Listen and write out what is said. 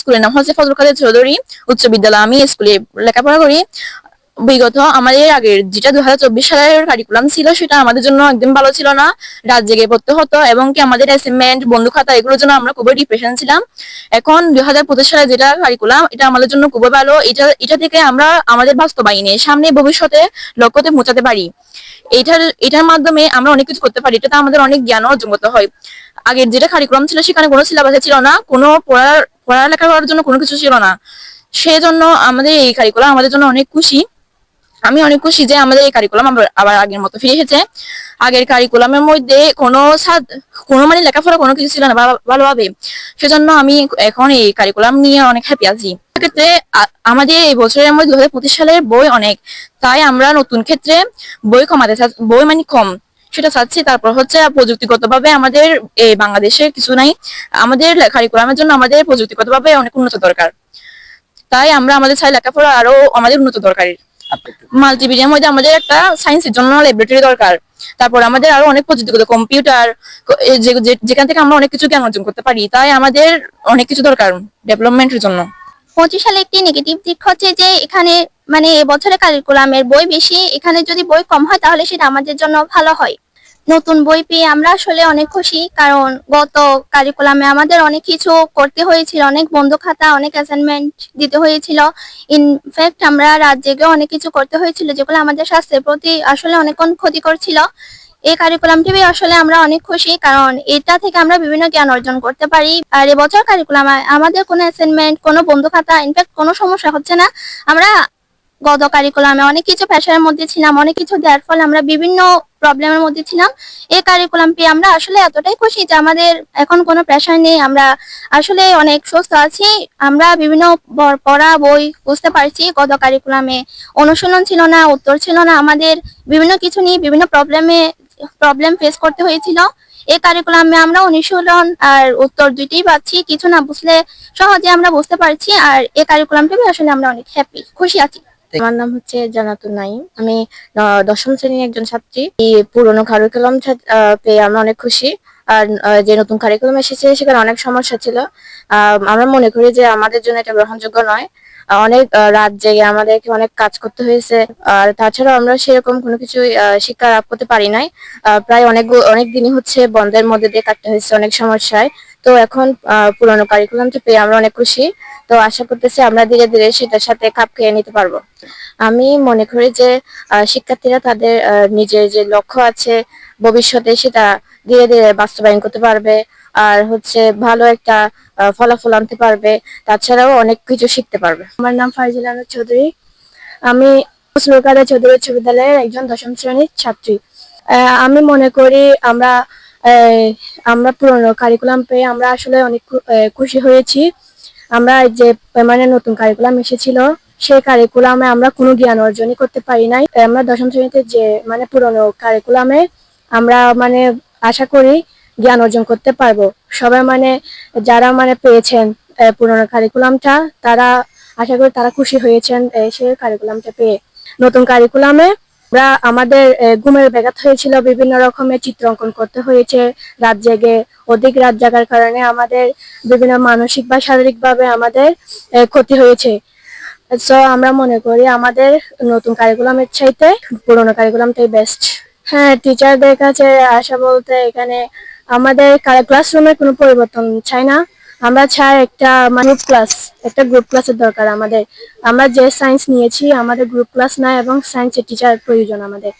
স্কুলের নাম হচ্ছে ফজল কাদের চৌধুরী, উচ্চ বিদ্যালয় আমি স্কুলে লেখাপড়া করি। বিগত আমাদের আগের যেটা দু হাজার চব্বিশ সালের কারিকুলাম ছিল সেটা আমাদের জন্য একদম ভালো ছিল না। রাত জেগে পড়তে হতো এবং কি আমাদের অ্যাসাইনমেন্ট বন্ধু খাতা, এগুলোর জন্য আমরা খুবই ডিপ্রেশন ছিলাম। এখন দুই হাজার সালে যেটা কারিকুলাম এটা আমাদের জন্য খুবই ভালো। এটা এটা থেকে আমরা আমাদের বাস্তবায়নে সামনে ভবিষ্যতে লক্ষ্যতে পৌঁছাতে পারি। এটার এটার মাধ্যমে আমরা অনেক কিছু করতে পারি। এটাতে আমাদের অনেক জ্ঞান অর্জন করতে হয়। আগের যেটা কারিকুলাম ছিল সেখানে কোনো সিলেবাসে ছিল না। কোনো পড়ার পড়ালেখা করার জন্য কোনো কিছু ছিল না। সেজন্য আমাদের এই কারিকুলাম আমাদের জন্য অনেক খুশি। আমি অনেক খুশি যে আমাদের এই কারিকুলাম আবার আগের মতো ফিরে এসেছে। আগের কারিকুলামের মধ্যে কোনো সাদ কোনো মানে লেখাপড়া কোনো কিছু ছিল না ভালোভাবে। সেজন্য আমি এখন এই কারিকুলাম নিয়ে অনেক হ্যাপি আছি। ক্ষেত্রে আমাদের এই বছরের মধ্যে দু হাজার পঁচিশ সালের বই অনেক। তাই আমরা নতুন ক্ষেত্রে বই কমাতে বই মানে কম। সেটা চাচ্ছি। তারপর হচ্ছে প্রযুক্তিগত ভাবে আমাদের এই বাংলাদেশে কিছু নাই। আমাদের কারিকুলামের জন্য আমাদের প্রযুক্তিগত ভাবে অনেক উন্নত দরকার। তাই আমরা আমাদের চাই লেখাপড়া আরও আমাদের উন্নত দরকারি মাল্টিমিডিয়ার মধ্যে আমাদের একটা সায়েন্সের জন্য ল্যাবরেটরি দরকার। তারপর আমাদের আরও অনেক প্রযুক্তিগত কম্পিউটার যেখান থেকে আমরা অনেক কিছু জ্ঞান অর্জন করতে পারি, তাই আমাদের অনেক কিছু দরকার ডেভেলপমেন্টের জন্য। পঁচিশ সালে একটি নেগেটিভ দিক হচ্ছে যে এখানে মানে এবছরের কারিকুলামের বই বেশি, এখানে যদি বই কম হয় তাহলে সেটা আমাদের জন্য ভালো হয়। নতুন বই পেয়ে আমরা আসলে অনেক খুশি, কারণ গত কারিকুলামে আমাদের অনেক কিছু করতে হয়েছিল, অনেক বন্ধু খাতা, অনেক অ্যাসাইনমেন্ট দিতে হয়েছিল। ইনফ্যাক্ট আমরা রাত জেগে অনেক কিছু করতে হয়েছিল, যেগুলো আমাদের স্বাস্থ্যের প্রতি আসলে অনেক ক্ষতিকর ছিল। এই কারিকুলামটি আসলে আমরা অনেক খুশি, কারণ এটা থেকে আমরা বিভিন্ন জ্ঞান অর্জন করতে পারি। আর এবছর কারিকুলাম আমাদের কোনো অ্যাসাইনমেন্ট কোনো বন্ধু খাতা ইনফ্যাক্ট কোনো সমস্যা হচ্ছে না। আমরা গত কারিকুলামে অনেক কিছু প্রেশারের মধ্যে ছিলাম, অনেক কিছু দেওয়ার ফলে আমরা বিভিন্ন প্রবলেমের মধ্যে ছিলাম। এই কারিকুলাম পেয়ে আমরা আসলে এতটাই খুশি যে আমাদের এখন কোনো প্রেশার নেই। আমরা আসলে অনেক সুস্থ আছি। আমরা বিভিন্ন পড়া বই বুঝতে পারছি গত কারিকুলামে অনুশীলন ছিল না, উত্তর ছিল না। আমাদের বিভিন্ন কিছু নিয়ে বিভিন্ন প্রবলেমে প্রবলেম ফেস করতে হয়েছিল। এই কারিকুলামে আমরা অনুশীলন আর উত্তর দুইটাই পাচ্ছি। কিছু না বুঝলে সহজে আমরা বুঝতে পারছি আর এই কারিকুলামটা আসলে আমরা অনেক হ্যাপি খুশি আছি। আমার নাম হচ্ছে জানাতুন নাইম আমি আহ, দশম শ্রেণির একজন ছাত্রী। এই পুরোনো কারিকুলাম পেয়ে আমরা অনেক খুশি। আর আহ, যে নতুন কারিকুলাম এসেছে সেখানে অনেক সমস্যা ছিল। আহ, আমরা মনে করি যে আমাদের জন্য এটা গ্রহণযোগ্য নয়। অনেক রাত জেগে আমাদেরকে অনেক কাজ করতে হয়েছে। আর তাছাড়াও আমরা সেরকম কোনো কিছু শিক্ষা লাভ করতে পারি নাই। প্রায় অনেক অনেক দিনই হচ্ছে বন্ধের মধ্যে দিয়ে কাটতে হয়েছে অনেক সমস্যায়। তো এখন পুরোনো কারিকুলামটা পেয়ে আমরা অনেক খুশি। তো আশা করতেছি আমরা ধীরে ধীরে সেটার সাথে খাপ খেয়ে নিতে পারব। আমি মনে করি যে শিক্ষার্থীরা তাদের নিজের যে লক্ষ্য আছে, ভবিষ্যতে সেটা ধীরে ধীরে বাস্তবায়ন করতে পারবে। আর হচ্ছে ভালো একটা ফলাফল আনতে পারবে। তাছাড়াও অনেক কিছু শিখতে পারবে। আমার নাম ফাইজুল আহমেদ চৌধুরী। আমি ফজলুল চৌধুরী উচ্চ একজন দশম শ্রেণির ছাত্রী। আমি মনে করি আমরা আমরা পুরনো কারিকুলাম পেয়ে আমরা আসলে অনেক খুশি হয়েছি। আমরা যে মানে নতুন কারিকুলাম এসেছিল, সেই কারিকুলামে আমরা কোনো জ্ঞান অর্জনই করতে পারি নাই। আমরা দশম শ্রেণীতে যে মানে পুরনো কারিকুলামে আমরা মানে আশা করি জ্ঞান অর্জন করতে পারব। সবাই মানে যারা মানে পেয়েছেন পুরনো কারিকুলামটা তারা, আশা করি তারা খুশি হয়েছেন সেই কারিকুলামটা পেয়ে। নতুন কারিকুলামে আমরা আমাদের ঘুমের ব্যাঘাত হয়েছিল, বিভিন্ন রকমের চিত্র অঙ্কন করতে হয়েছে, রাত জেগে, অধিক রাত জাগার কারণে আমাদের বিভিন্ন মানসিক বা শারীরিক ভাবে আমাদের ক্ষতি হয়েছে। সো, আমরা মনে করি আমাদের নতুন কারিকুলামের চাইতে পুরোনো কারিকুলামটাই বেস্ট হ্যাঁ টিচারদের কাছে আশা বলতে এখানে আমাদের ক্লাসরুমের কোনো পরিবর্তন চাই না? আমরা চাই একটা গ্রুপ ক্লাস একটা গ্রুপ ক্লাসের দরকার আমাদের। আমরা যে সায়েন্স নিয়েছি, আমাদের গ্রুপ ক্লাস নাই এবং সায়েন্সের টিচার প্রয়োজন আমাদের।